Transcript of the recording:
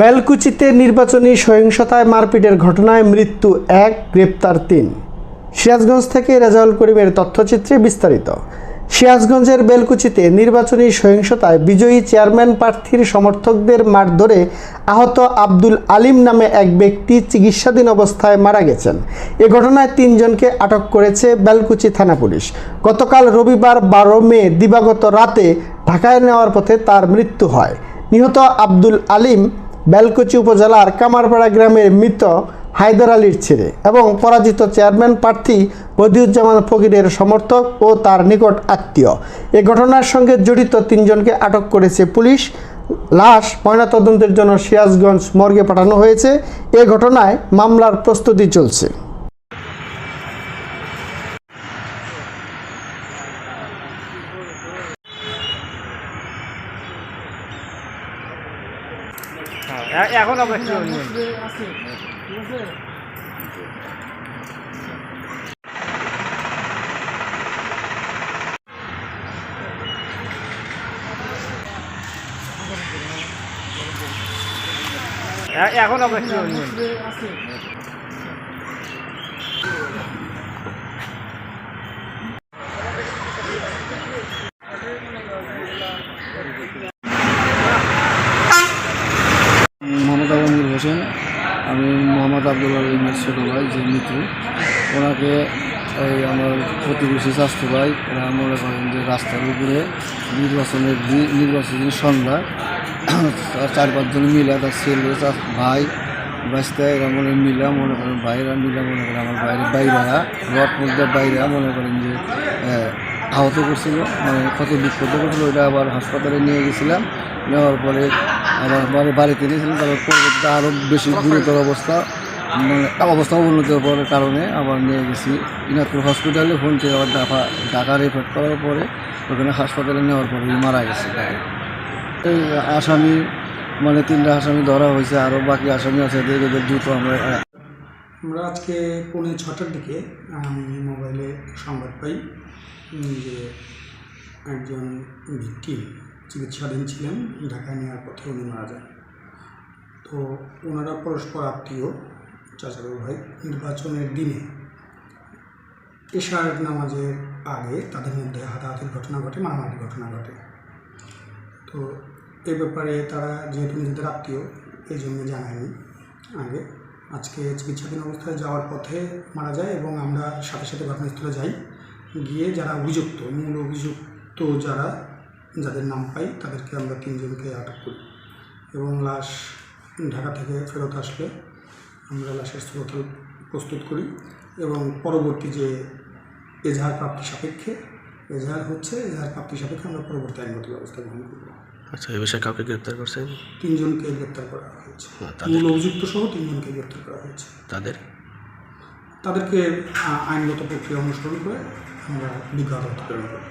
বেলকুচিতে নির্বাচনী সহিংসতায় মারপিটের ঘটনায় মৃত্যু এক, গ্রেপ্তার তিন। সিরাজগঞ্জ থেকে রেজাউল করিমের তথ্যচিত্রে বিস্তারিত। সিরাজগঞ্জের বেলকুচিতে নির্বাচনী সহিংসতায় বিজয়ী চেয়ারম্যান প্রার্থীর সমর্থকদের মারধরে আহত আব্দুল আলিম নামে এক ব্যক্তি চিকিৎসাধীন অবস্থায় মারা গেছেন। এ ঘটনায় তিনজনকে আটক করেছে বেলকুচি থানা পুলিশ। গতকাল রবিবার বারো মে দিবাগত রাতে ঢাকায় নেওয়ার পথে তার মৃত্যু হয়। নিহত আব্দুল আলিম বেলকুচি উপজেলার কামারপাড়া গ্রামের মৃত হায়দার আলীর ছেলে এবং পরাজিত চেয়ারম্যান প্রার্থী বদিউজ্জামান ফকিরের সমর্থক ও তার নিকট আত্মীয়। এ ঘটনার সঙ্গে জড়িত তিনজনকে আটক করেছে পুলিশ। লাশ ময়নাতদন্তের জন্য সিরাজগঞ্জ মর্গে পাঠানো হয়েছে। এ ঘটনায় মামলার প্রস্তুতি চলছে হ্যাঁ, এ- এখন অবশ্য এখন আমরা একটু নিয়ে নিই। মোহাম্মদ হোসেন, আমি মোহাম্মদ আব্দুল আলমের ছোটো ভাই, যে মৃত্যু ওনাকে এই আমার প্রতিবেশী স্বাস্থ্য ভাই ওরা মনে করেন যে রাস্তার উপরে নির্বাচনের দিন নির্বাচনের সন্ধ্যা, চার পাঁচজন মিলা তার ছেলে, তার ভাই বাঁচতে এরা মনে মিলা মনে করেন বাইরা মিলা মনে করেন আমার বাইরে বাইরা রড মধ্যে বাইরা মনে করেন যে আহত করছিল মানে কত বিক্ষত করছিল, ওইটা আবার হাসপাতালে নিয়ে গেছিলাম। নেওয়ার পরে আবার মানে বাড়িতে নিয়েছিলাম, তারপর পরবর্তীতে আরও বেশি গুরুতর অবস্থা মানে অবস্থা অবনতি হওয়ার কারণে আবার নিয়ে গেছি ইনাদপুর হসপিটালে, ফোন থেকে আবার ঢাকা ঢাকা রেফার করার পরে ওখানে হাসপাতালে নেওয়ার পরে মারা গেছে। এই আসামি মানে তিনটা আসামি ধরা হয়েছে আরও বাকি আসামি আছে, এদের দ্রুত আমরা আমরা আজকে পৌনে ছটার দিকে, আমি মোবাইলে সংবাদ পাই। যে একজন ভিক্টিম চিকিৎসাধীন ছিলেন, ঢাকায় নেওয়ার পথে উনি মারা যান। তো ওনারা পরস্পর আত্মীয়, চাচাতো ভাই। নির্বাচনের দিনে এশার নামাজের আগে তাদের মধ্যে হাতাহাতির ঘটনা ঘটে, মারামারির ঘটনা ঘটে। তো এ ব্যাপারে তারা যেহেতু নিজেদের আত্মীয়, এই জন্য জানায়নি। আগে আজকে চিকিৎসাধীন অবস্থায় যাওয়ার পথে মারা যায় এবং আমরা সাথে সাথে ঘটনাস্থলে যাই। গিয়ে যারা অভিযুক্ত মূল অভিযুক্ত যারা যাদের নাম পাই তাদেরকে আমরা তিনজনকে আটক করি। এবং লাশ ঢাকা থেকে ফেরত আসলে আমরা লাশের স্থলতল প্রস্তুত করি এবং পরবর্তী যে এজাহার প্রাপ্তি সাপেক্ষে এজাহার হচ্ছে এজাহার প্রাপ্তি সাপেক্ষে আমরা পরবর্তী আইনগত ব্যবস্থা গ্রহণ করব। আচ্ছা এই বিষয়ে কাউকে গ্রেপ্তার করছেন তিনজনকে গ্রেপ্তার করা হয়েছে। মূল অভিযুক্ত সহ তিনজনকে গ্রেপ্তার করা হয়েছে। তাদের? তাদেরকে আইনগত প্রক্রিয়া অনুসরণ করে আমরা বিজ্ঞাপন প্রেরণ করব